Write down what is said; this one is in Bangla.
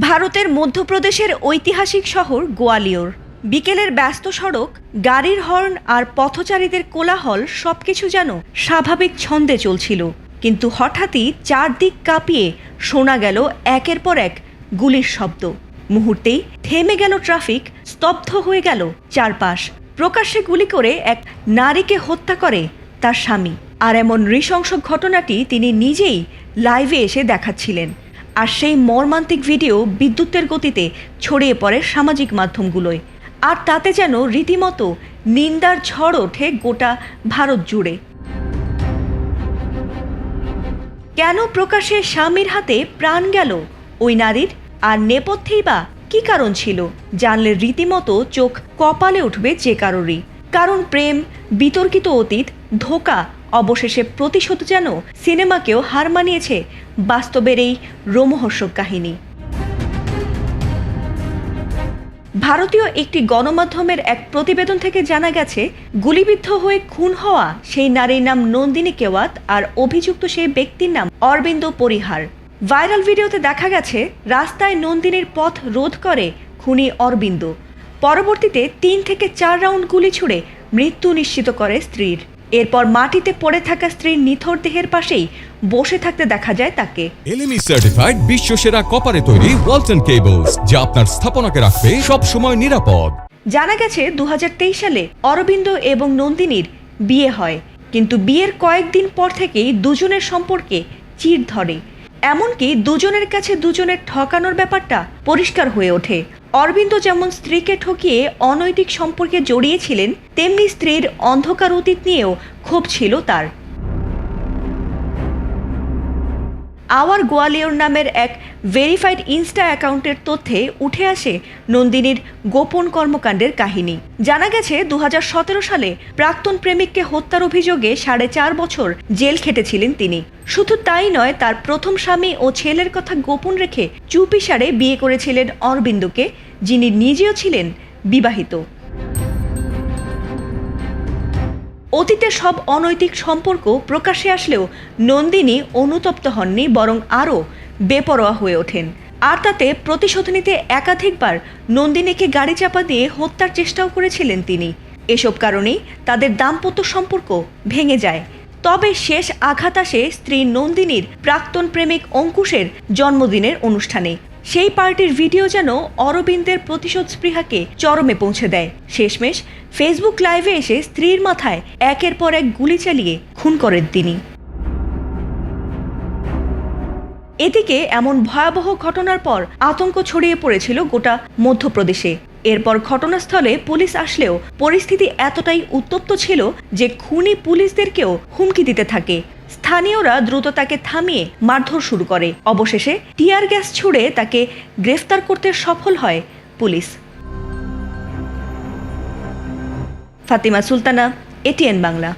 ভারতের মধ্যপ্রদেশের ঐতিহাসিক শহর গোয়ালিয়র। বিকেলের ব্যস্ত সড়ক, গাড়ির হর্ন আর পথচারীদের কোলাহল সবকিছু যেন স্বাভাবিক ছন্দে চলছিল। কিন্তু হঠাৎই চারদিক কাঁপিয়ে শোনা গেল একের পর এক গুলির শব্দ। মুহূর্তেই থেমে গেল ট্রাফিক, স্তব্ধ হয়ে গেল চারপাশ। প্রকাশ্যে গুলি করে এক নারীকে হত্যা করে তার স্বামী। আর এমন নৃশংস ঘটনাটি তিনি নিজেই লাইভে এসে দেখাচ্ছিলেন। আর সেই মর্মান্তিক ভিডিও বিদ্যুতের গতিতে ছড়িয়ে পড়ে সামাজিক মাধ্যমগুলোয়। আর তাতে যেন রীতিমতো নিন্দার ঝড় ওঠে গোটা ভারত জুড়ে। কেন প্রকাশে স্বামীর হাতে প্রাণ গেল ওই নারীর? আর নেপথ্যেই বা কি কারণ ছিল? জানলে রীতিমতো চোখ কপালে উঠবে যে কারোরই। কারণ প্রেম, বিতর্কিত অতীত, ধোকা অবশেষে প্রতিশোধ যেন সিনেমাকেও হার মানিয়েছে বাস্তবের এই রোমহর্ষক কাহিনী। ভারতীয় একটি গণমাধ্যমের এক প্রতিবেদন থেকে জানা গেছে, গুলিবিদ্ধ হয়ে খুন হওয়া সেই নারীর নাম নন্দিনী কেওয়াত আর অভিযুক্ত সেই ব্যক্তির নাম অরবিন্দ পরিহার। ভাইরাল ভিডিওতে দেখা গেছে, রাস্তায় নন্দিনীর পথ রোধ করে খুনি অরবিন্দ। পরবর্তীতে তিন থেকে চার রাউন্ড গুলি ছুড়ে মৃত্যু নিশ্চিত করে স্ত্রীর। এরপর মাটিতে পড়ে থাকা স্ত্রীর নিথর দেহের পাশেই বসে থাকতে দেখা যায় তাকে। এলএমই সার্টিফাইড বিশ্ব সেরা কপারে তৈরি ওয়ালটন কেবলস যা আপনার স্থাপনাকে রাখবে সব সময় নিরাপদ। জানা গেছে দু হাজার তেইশ সালে অরবিন্দ এবং নন্দিনীর বিয়ে হয়। কিন্তু বিয়ের কয়েকদিন পর থেকেই দুজনের সম্পর্কে চির ধরে। এমনকি দুজনের কাছে দুজনের ঠকানোর ব্যাপারটা পরিষ্কার হয়ে ওঠে। অরবিন্দ যেমন স্ত্রীকে ঠকিয়ে অনৈতিক সম্পর্কে জড়িয়েছিলেন, তেমনি স্ত্রীর অন্ধকার অতীত নিয়েও ক্ষোভ ছিল তার। আওয়ার গোয়ালিয়র নামের এক ভেরিফাইড ইনস্টা অ্যাকাউন্টের তথ্যে উঠে আসে নন্দিনীর গোপন কর্মকাণ্ডের কাহিনী। জানা গেছে দু হাজার সতেরো সালে প্রাক্তন প্রেমিককে হত্যার অভিযোগে সাড়ে চার বছর জেল খেটেছিলেন তিনি। শুধু তাই নয়, তার প্রথম স্বামী ও ছেলের কথা গোপন রেখে চুপিসারে বিয়ে করেছিলেন অরবিন্দকে, যিনি নিজেও ছিলেন বিবাহিত। অতীতে সব অনৈতিক সম্পর্ক প্রকাশ্যে আসলেও নন্দিনী অনুতপ্ত হননি, বরং আরও বেপরোয়া হয়ে ওঠেন। আর তাতে প্রতিশোধ নিতে একাধিকবার নন্দিনীকে গাড়ি চাপা দিয়ে হত্যার চেষ্টাও করেছিলেন তিনি। এসব কারণেই তাদের দাম্পত্য সম্পর্ক ভেঙে যায়। তবে শেষ আঘাত আসে স্ত্রী নন্দিনীর প্রাক্তন প্রেমিক অঙ্কুশের জন্মদিনের অনুষ্ঠানে। সেই পার্টির ভিডিও যেন অরবিন্দের প্রতিশোধ স্পৃহাকে চরমে পৌঁছে দেয়। শেষমেশ ফেসবুক লাইভে এসে স্ত্রীর মাথায় একের পর এক গুলি চালিয়ে খুন করেন তিনি। এদিকে এমন ভয়াবহ ঘটনার পর আতঙ্ক ছড়িয়ে পড়েছিল গোটা মধ্যপ্রদেশে। এরপর ঘটনাস্থলে পুলিশ আসলেও পরিস্থিতি এতটাই উত্তপ্ত ছিল যে খুনি পুলিশদেরকেও হুমকি দিতে থাকে। স্থানীয়রা দ্রুত তাকে থামিয়ে মারধর শুরু করে। অবশেষে টিয়ার গ্যাস ছুড়ে তাকে গ্রেফতার করতে সফল হয় পুলিশ। ফাতিমা সুলতানা, এটিএন বাংলা।